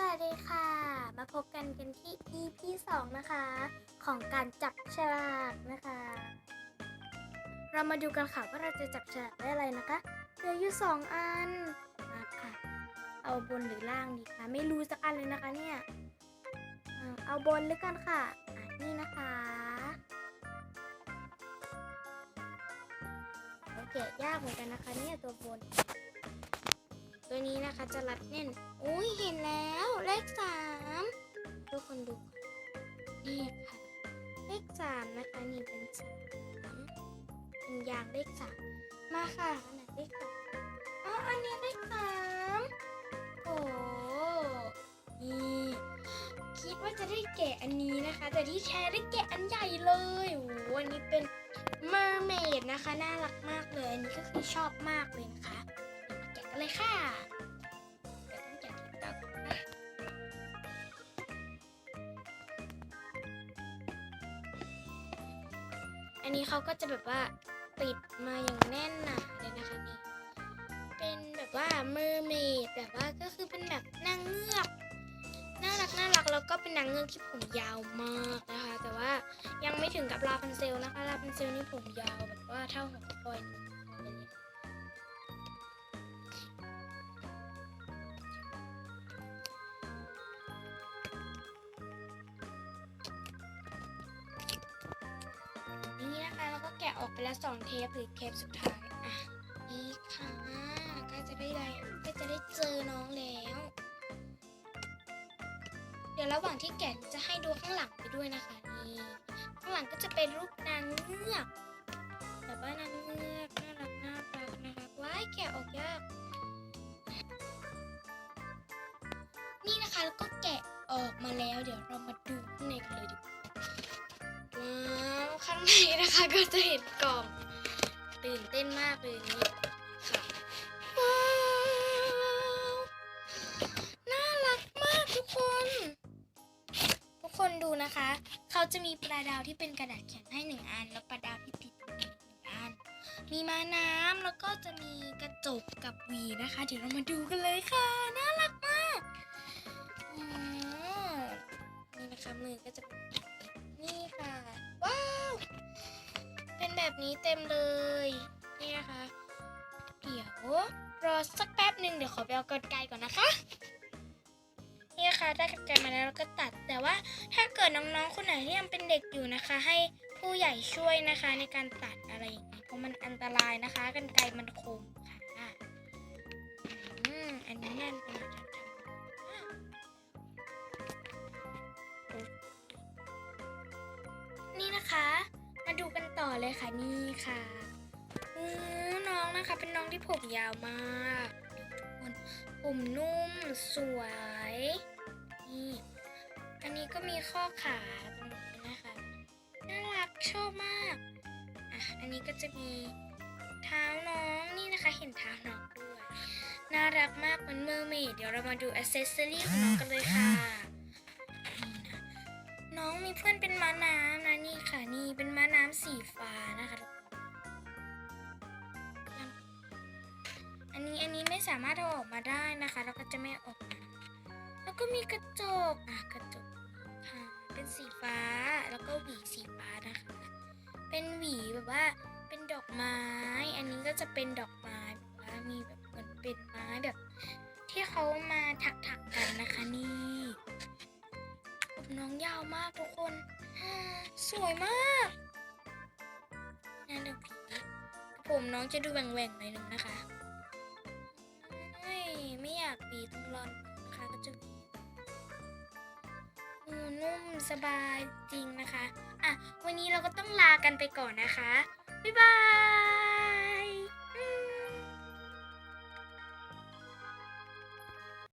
สวัสดีค่ะ มาพบกันกันที่ EP 2 นะคะ ของการจับฉลากนะคะ เรามาดูกันค่ะว่าเราจะจับฉลากได้อะไรนะคะเหลืออยู่ 2 อันมาค่ะ เอาบนหรือล่างดีคะไม่รู้สักอันเลยนะคะเนี่ยเอาบนหรือกันค่ะอะนี่นะคะ โอเค ยากเหมือนกันนะคะเนี่ยตัวบน ตัวนี้นะคะจะรัดแน่น อุ้ยเห็นแล้วเลขสามทุกคนดู นี่ค่ะ เลขสามนะคะนี่เป็นสามเป็นยางเลขสามมาค่ะอันไหนเลขสามอ๋ออันนี้เลขสามโอ้นี่คิดว่าจะได้แกะอันนี้นะคะ แต่ที่แท้ได้แกะอันใหญ่เลยโอ้โหอันนี้เป็น mermaid นะคะ น่ารักมากเลย อันนี้ก็คือชอบมากเลยนะคะ เลยค่ะเดี๋ยวต้องแกะที่ตักนะอันนี้เขาก็จะแบบว่าปิดมาอย่างแน่นหนาเลยนะคะนี่เป็นแบบว่า mermaid แบบว่าก็คือเป็นแบบนางเงือกน่ารักน่ารักแล้วก็เป็นนางเงือกที่ผมยาวมากนะคะ แต่ว่ายังไม่ถึงกับลาพันเซลนะคะลาพันเซลนี่ผมยาวแบบว่าเท่าหัวคนะคะแกะออกไปแล้วสองเทปหรือเทปสุดท้ายอะนี่ค่ะกล้จะได้ไรใกล้จะได้เจอน้องแล้ว เดี๋ยวระหว่างที่แกะจะให้ดูข้างหลังไปด้วยนะคะนี่ข้างหลังก็จะเป็นรูปนางเงือกแบบว่านางเงือกน่ารักน่ารักนะคะว้ายแกะออกยากนี่นะคะแล้วก็แกะออกมาแล้วเดี๋ยวเราางในนะคะก็จะเห็นกล่องตื่นเต้นมากเลยนี่ค่ะว้าวน่ารักมากทุกคน ทุกคนดูนะคะ เขาจะมีปลาดาวที่เป็นกระดาษแข็งให้หนึ่งอัน แล้วปลาดาวที่ติดหนึ่งอัน มีมาน้ำแล้วก็จะมีกระจกกับวีนะคะ เดี๋ยวเรามาดูกันเลยค่ะน่ารักมากนี่นะคะมือก็จะ แบบนี้เต็มเลยนี่นะคะเดี๋ยวรอสักแป๊บหนึ่งเดี๋ยวขอไปเอากรไกรก่อนนะคะนี่นะคะได้กรไกรมาแล้วเราก็ตัด แต่ว่าถ้าเกิดน้องๆคนไหนที่ยังเป็นเด็กอยู่นะคะ ให้ผู้ใหญ่ช่วยนะคะในการตัดอะไรอย่างนี้เพราะมันอันตรายนะคะกรรไกรมันคม ดูกันต่อเลยค่ะนี่ค่ะอู้น้องนะคะ เป็นน้องที่ผมยาวมากทุกคนผมนุ่มสวยนี่อันนี้ก็มีข้อขาตรงนี้นะคะน่ารักชอบมากอะอันนี้ก็จะมีเท้าน้องนี่นะคะ เห็นเท้าน้องด้วยน่ารักมากเหมือนเมอร์เมดเดี๋ยวเรามาดูอ c เซสซอรี่ของน้องกันเลยค่ะ น้องมีเพื่อนเป็นม้าน้ำนะนี่ค่ะนี่เป็นม้าน้ำสีฟ้านะคะทุกคนอันนี้อันนี้ไม่สามารถเอาออกมาได้นะคะแล้วก็จะไม่ออกมาแล้วก็มีกระจกอะกระจกค่ะเป็นสีฟ้าแล้วก็หวีสีฟ้านะคะ เป็นหวีแบบว่าเป็นดอกไม้ อันนี้ก็จะเป็นดอกไม้แบบว่ามีแบบเหมือนเป็นไม้แบบ ที่เขามาถักๆกันนะคะนี่ น้องยาวมากทุกคน สวยมากนั่นเดี๋ยผีผมน้องจะดูแหว่งๆหน่อยหนึ่งนะคะเฮ้ยไม่อยากบีตรงรอนนะคะก็จะบีอืมนุ่มสบายจริงนะคะ อะ วันนี้เราก็ต้องลากันไปก่อนนะคะ บ๊ายบาย